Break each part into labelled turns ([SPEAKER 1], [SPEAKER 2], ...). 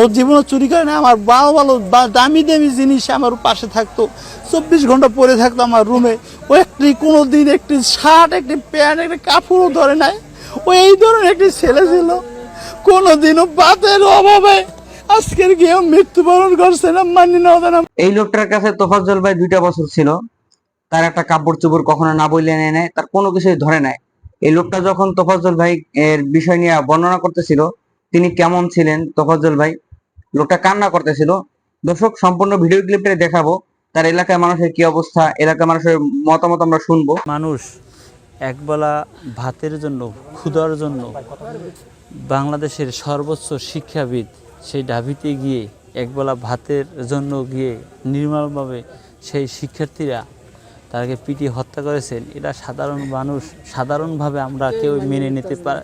[SPEAKER 1] ও জীবনে চুরি করে না, আমার ভালো ভালো দামি দামি জিনিস আমার পাশে থাকতো। চব্বিশ ঘণ্টা পরে থাকতো আমার রুমে। ও একটি কোনো দিন একটি শার্ট, একটি প্যান্ট, একটি কাপড়ও ধরে নাই। ও এই ধরনের একটি ছেলে ছিল। কোনো দিনও বাতের অভাবে আজকের গিয়েও মৃত্যুবরণ করছে না, মানি না
[SPEAKER 2] এই লোকটার কাছে তোফাজ্জল ভাই দুইটা বছর ছিল। তার একটা কাপড় চোপড় কখনো না বইলে নেয় নেয়, তার কোনো কিছুই ধরে নাই। এই লোকটা যখন তোফাজ্জল ভাই এর বিষয় নিয়ে বর্ণনা করতেছিল, তিনি কেমন ছিলেন তোফাজ্জল ভাই? লোকটা কান্না করতেছিল। দর্শক, সম্পূর্ণ ভিডিও ক্লিপটা দেখাবো। তার এলাকায় মানুষের কি অবস্থা, এলাকার মানুষের মতামত আমরা শুনব।
[SPEAKER 3] মানুষ একবেলা ভাতের জন্য, ক্ষুধার জন্য বাংলাদেশের সর্বোচ্চ শিক্ষাবিদ সেই ঢাবিতে গিয়ে, একবেলা ভাতের জন্য গিয়ে নির্মলভাবে সেই শিক্ষার্থীরা তাকে পিটিয়ে হত্যা করেছেন, এটা সাধারণ মানুষ, সাধারণভাবে আমরা কেউ মেনে নিতে পার-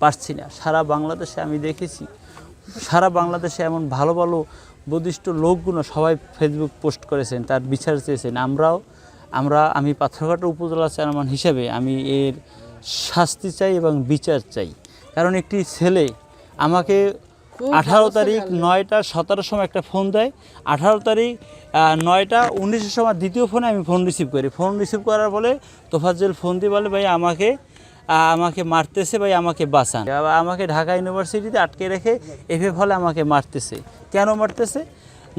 [SPEAKER 3] পারছি না। সারা বাংলাদেশে আমি দেখেছি সারা বাংলাদেশে এমন ভালো ভালো বুদ্ধিষ্ট লোকগুলো সবাই ফেসবুক পোস্ট করেছেন তার বিচার চেয়েছেন। আমরাও আমরা আমি পাথরঘাটা উপজেলা চেয়ারম্যান হিসেবে আমি এর শাস্তি চাই এবং বিচার চাই। কারণ একটি ছেলে আমাকে আঠারো তারিখ নয়টা সতেরোর সময় একটা ফোন দেয়। আঠারো তারিখ নয়টা উনিশের সময় দ্বিতীয় ফোনে আমি ফোন রিসিভ করি। ফোন রিসিভ করার ফলে তোফাজ্জল ফোন দিয়ে বলে ভাই আমাকে আমাকে মারতেছে ভাই, আমাকে বাঁচান। আমাকে ঢাকা ইউনিভার্সিটিতে আটকে রেখে এফে ফলে আমাকে মারতেছে। কেন মারতেছে?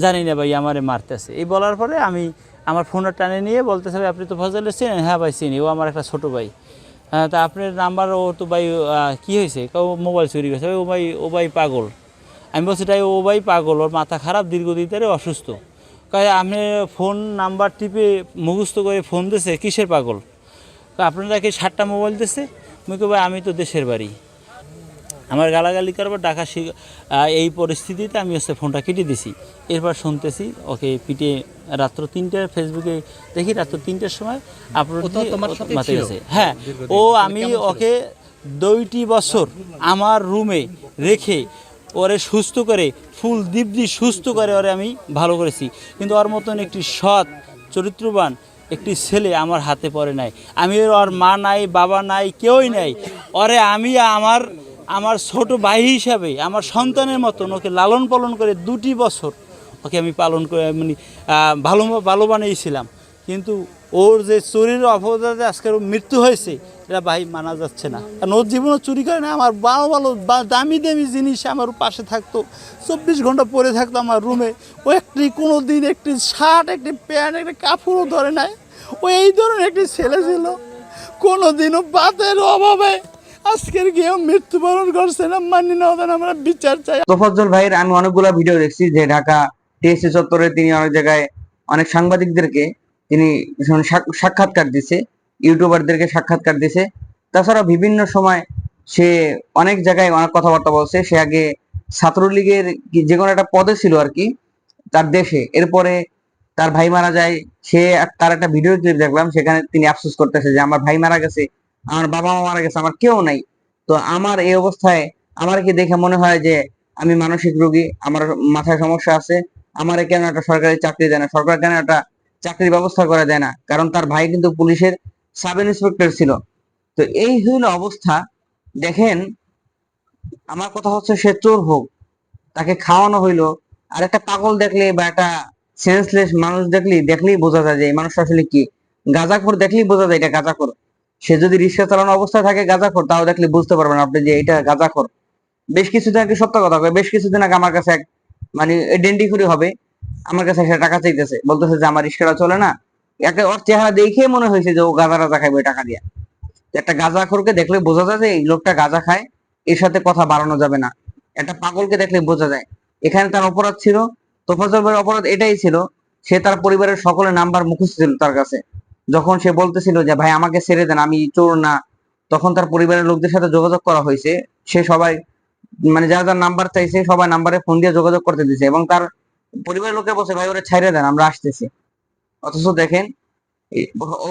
[SPEAKER 3] জানি না ভাই, আমারে মারতেছে। এই বলার পরে আমি আমার ফোনটা টানে নিয়ে বলতেছে, ভাই, আপনি তো ফজলে চিনেন? হ্যাঁ ভাই, চিনি। ও আমার একটা ছোটো ভাই। হ্যাঁ তা আপনার নাম্বার, ও তো ভাই কী হয়েছে? ও মোবাইল চুরি গেছে ও ভাই ও ভাই পাগল। আমি বলছি, তাই ও ভাই পাগল, ওর মাথা খারাপ, দীর্ঘদিন ধরে অসুস্থ। কাজে আপনি ফোন নাম্বার টিপে মুখস্থ করে ফোন দিছে কিসের পাগল? আপনারা কি সাতটা মোবাইল দিছে? মুখে ভাই আমি তো দেশের বাড়ি। আমার গালাগালি করবার ডাকা এই পরিস্থিতিতে আমি হচ্ছে ফোনটা কেটে দিছি। এরপর শুনতেছি ওকে পিটে রাত্র তিনটার ফেসবুকে দেখি রাত্র তিনটার সময় আপলোড মাথায় গেছে হ্যাঁ ও আমি ওকে দুইটি বছর আমার রুমে রেখে ওরে সুস্থ করে ফুল দিব্যি সুস্থ করে ওরে আমি ভালো করেছি। কিন্তু ওর মতন একটি সৎ চরিত্রবান একটি ছেলে আমার হাতে পড়ে নাই। আমি ওর মা নাই, বাবা নাই, কেউই নাই। ওরে আমি আমার আমার ছোট ভাই হিসাবে, আমার সন্তানের মতন ওকে লালন পালন করে দুটি বছর ওকে আমি পালন করে মানে ভালো ভালো বানিয়েছিলাম। কিন্তু ওর যে চুরির অপরাধে আজকের মৃত্যু হয়েছে এটা ভাই মানা যাচ্ছে না। কারণ ওর জীবনে চুরি করে না, আমার ভালো ভালো দামি দামি জিনিস আমার পাশে থাকতো। চব্বিশ ঘণ্টা পরে থাকতো আমার রুমে। ও একটি কোনো দিন একটি শার্ট, একটি প্যান্ট, একটি কাপড়ও ধরে নাই। ও এই ধরনের একটি ছেলে ছিল। কোনো দিনও বাতের অভাবে আজকের গিয়েও মৃত্যুবরণ করছে না, মানি না ওদের আমরা বিচার চাই।
[SPEAKER 2] তোফাজ্জল ভাইয়ের আমি অনেকগুলো ভিডিও দেখছি যে ঢাকা টিএসসি চত্বরে তিনি অনেক জায়গায় অনেক সাংবাদিকদেরকে তিনি সাক- সাক্ষাৎকার দিছে। ইউটিউবারদেরকে সাক্ষাৎকার দিছে। তাছাড়া বিভিন্ন সময় সে অনেক জায়গায় অনেক কথাবার্তা বলছে। সে আগে ছাত্রলীগের যে কোনো একটা পদে ছিল আর কি, তার দেশে। এরপরে তার ভাই মারা যায়। সে তার একটা ভিডিও ক্লিপ দেখলাম, সেখানে তিনি আফসোস করতেছে যে, আমার ভাই মারা গেছে, আমার বাবা মা মারা গেছে, আমার কেউ নাই। তো আমার এই অবস্থায় আমার কি দেখে মনে হয় যে, আমি মানসিক রোগী, আমার মাথায় সমস্যা আছে, আমার কেন একটা সরকারি চাকরি দেয় না? সরকার কেন একটা চাকরির ব্যবস্থা করে দেয় না? কারণ তার ভাই কিন্তু পুলিশের সাব ইন্সপেক্টর ছিল। তো এই হইল অবস্থা। দেখেন, আমার কথা হচ্ছে সে চোর হোক, তাকে খাওয়ানো হইল। আর একটা পাগল দেখলে বা একটা সেন্সলেস মানুষ দেখলেই দেখলেই বোঝা যায় যে এই মানুষটা আসলে কি। গাঁজাখোর দেখলেই বোঝা যায় এটা গাঁজাখোর। সে যদি রিক্সা চালানো অবস্থায় থাকে গাঁজাখোর, তাও দেখলে বুঝতে পারবেন আপনি যে এটা গাঁজাখোর। বেশ কিছুদিন আগে, সত্য কথা কয়, বেশ কিছুদিন আগে আমার কাছে এক মানে আইডেন্টিফাই হবে। আমার কাছে সে টাকা চাইতেছে। বলতেছে যে আমার রিক্সাটা চলে না একটা ওর চেহারা দেখেই মনে হয়েছে যে ও গাঁজা টাজা খাইবে টাকা দিয়ে। একটা গাঁজাখোরকে দেখলে বোঝা যায় যে এই লোকটা গাঁজা খায়, এর সাথে কথা বাড়ানো যাবে না। একটা পাগলকে দেখলে বোঝা যায়। এখানে তার অপরাধ ছিল তোফাজল ভাইয়ের অপরাধ এটাই ছিল, সে তার পরিবারের সকলের নাম্বার মুখস্থ ছিল তার কাছে। যখন সে বলতেছিল যে, ভাই, আমাকে ছেড়ে দেন, আমি চোর না। তখন তার পরিবারের লোকদের সাথে যোগাযোগ করা হয়েছে। সে সবাই মানে যার যার নাম্বার চাইছে, সবাই নাম্বারে ফোন দিয়ে যোগাযোগ করতে দিছে এবং তার পরিবারের লোকে বলছে, ভাই, ওরা ছাইড়ে দেন, আমরা আসতেছি। অথচ দেখেন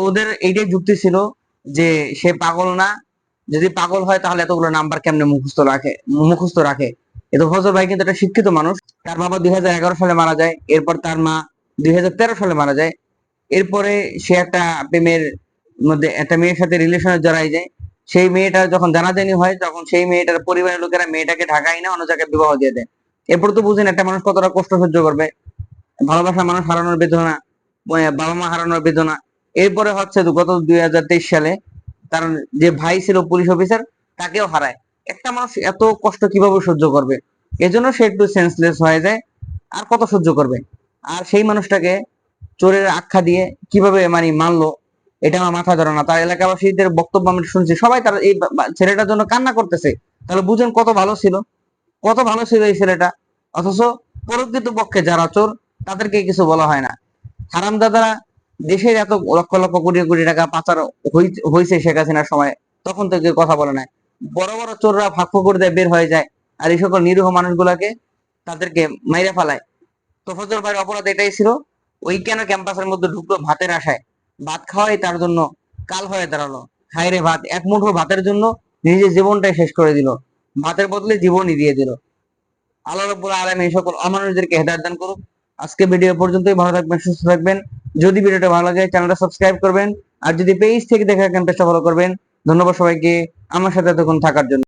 [SPEAKER 2] ওদের এইটাই যুক্তি ছিল যে সে পাগল না। যদি পাগল হয় তাহলে এতগুলো নাম্বার কেমনে মুখস্থ রাখে মুখস্থ রাখে? এতো ফজল ভাই কিন্তু একটা শিক্ষিত মানুষ। তার বাবা দুই সালে মারা যায়, এরপর তার মা দুই সালে মারা যায়। এরপরে সে একটা প্রেমের মধ্যে একটা মেয়ের সাথে রিলেশনে জড়াই যায়। সেই মেয়েটা যখন জানাজানি হয়, তখন সেই মেয়েটার পরিবারের লোকেরা মেয়েটাকে ঢাকায় না অন্য জায়গায় বিবাহ দিয়ে দেয়। এরপর তো বুঝেন একটা মানুষ কতটা কষ্ট সহ্য করবে। ভালোবাসা মানুষ হারানোর বেদনা। বাবা মা হারানোর বেদনা। এরপরে হচ্ছে গত দুই হাজার তেইশ সালে তার যে ভাই ছিল পুলিশ অফিসার, তাকেও হারায়। একটা মানুষ এত কষ্ট কীভাবে সহ্য করবে? এজন্য সে একটু সেন্সলেস হয়ে যায়, আর কত সহ্য করবে? আর সেই মানুষটাকে চোরের আখ্যা দিয়ে কীভাবে মানে মারলো, এটা আমার মাথা ধরে না। তার এলাকাবাসীদের বক্তব্য আমি শুনছি, সবাই তার এই ছেলেটার জন্য কান্না করতেছে। তাহলে বুঝেন কত ভালো ছিল, কত ভালো ছিল এই ছেলেটা। অথচ প্রকৃত পক্ষে যারা চোর, তাদেরকে কিছু বলা হয় না। হারাম দাদারা দেশের এত লক্ষ লক্ষ কোটি কোটি টাকা পাচার হইছে শেখ হাসিনার সময়, তখন থেকে কথা বলে না বড় বড় চোররা ফাঁক করে দেয় বের হয়ে যায় আর এই সকল নিরীহ মানুষগুলাকে তাদেরকে মাইরে ফেলায়। তো ফজল ভাইয়ের অপরাধ এটাই ছিল, ওই কেন ক্যাম্পাসের মধ্যে ঢুকলো ভাতের আশায়? ভাত খাওয়াই তার জন্য কাল হয়ে দাঁড়াল। হায় রে ভাত, এক মুঠো ভাতের জন্য নিজের জীবনটাই শেষ করে দিল। ভাতের বদলে জীবনই দিয়ে দিল। আল্লাহ রব্বুল আলম এই সকল অমানুষদেরকে হেদায়ত দান করুক। আজকে ভিডিও পর্যন্তই, ভালো থাকবেন, সুস্থ থাকবেন। যদি ভিডিওটা ভালো লাগে চ্যানেলটা সাবস্ক্রাইব করবেন। আর যদি পেজ থেকে দেখা থাকেন পেজটা ফলো করবেন। ধন্যবাদ সবাইকে, আমার সাথে এতক্ষণ থাকার জন্য।